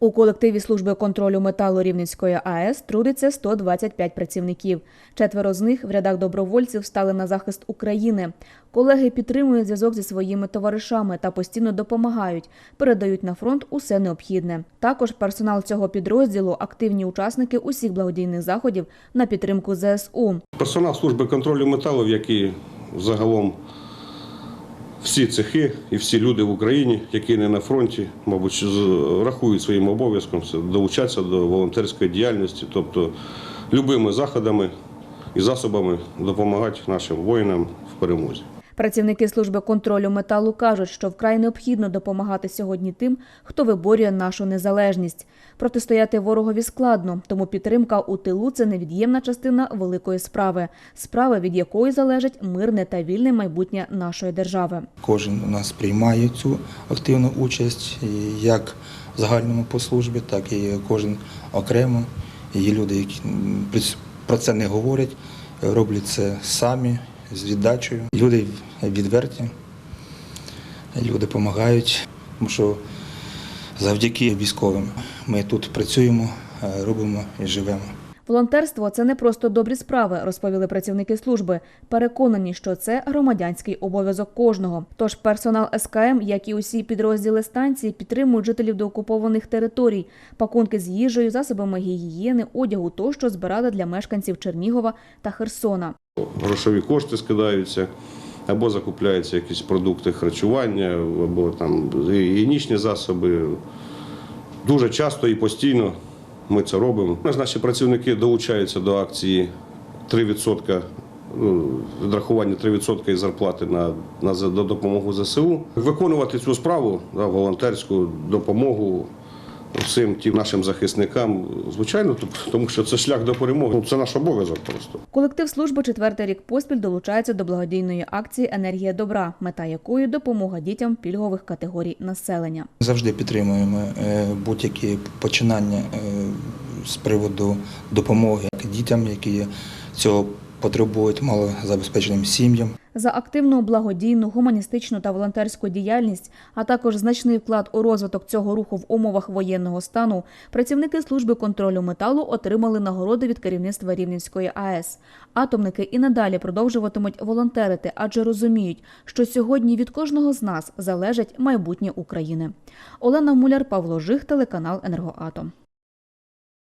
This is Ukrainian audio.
У колективі служби контролю металу Рівненської АЕС трудиться 125 працівників. Четверо з них в рядах добровольців стали на захист України. Колеги підтримують зв'язок зі своїми товаришами та постійно допомагають, передають на фронт усе необхідне. Також персонал цього підрозділу активні учасники усіх благодійних заходів на підтримку ЗСУ. Персонал служби контролю металу, які загалом всі цехи і всі люди в Україні, які не на фронті, мабуть, рахують своїм обов'язком це долучатися до волонтерської діяльності, тобто любими заходами і засобами допомагати нашим воїнам в перемозі. Працівники служби контролю металу кажуть, що вкрай необхідно допомагати сьогодні тим, хто виборює нашу незалежність. Протистояти ворогові складно, тому підтримка у тилу це невід'ємна частина великої справи, справи, від якої залежить мирне та вільне майбутнє нашої держави. Кожен у нас приймає цю активну участь, як в загальному по службі, так і кожен окремо. Є люди, які про це не говорять, роблять це самі з віддачею. Люди відверті, люди допомагають, тому що завдяки військовим ми тут працюємо, е, робимо і живемо. Волонтерство це не просто добрі справи, розповіли працівники служби. Переконані, що це громадянський обов'язок кожного. Тож персонал СКМ, як і усі підрозділи станції, підтримують жителів деокупованих територій. Пакунки з їжею, засобами гігієни, одягу тощо збирали для мешканців Чернігова та Херсона. Грошові кошти скидаються, або закупляються якісь продукти харчування, або там гігієнічні засоби. Дуже часто і постійно ми це робимо. Наші працівники долучаються до акції 3%, ну, відрахування 3% із зарплати на, на до допомогу ЗСУ. Виконувати цю справу, да, волонтерську допомогу всім тим нашим захисникам, звичайно, тому що це шлях до перемоги. Ну, Це наш обов'язок просто. Колектив служби четвертий рік поспіль долучається до благодійної акції Енергія добра, мета якої допомога дітям пільгових категорій населення. Завжди підтримуємо е, будь-які починання е, з приводу допомоги дітям, які цього потребують, малозабезпеченим сім'ям. За активну благодійну, гуманістичну та волонтерську діяльність, а також значний вклад у розвиток цього руху в умовах воєнного стану, працівники служби контролю металу отримали нагороди від керівництва Рівненської АЕС. Атомники і надалі продовжуватимуть волонтерити, адже розуміють, що сьогодні від кожного з нас залежить майбутнє України. Олена Муляр, Павло Жих, телеканал Енергоатом.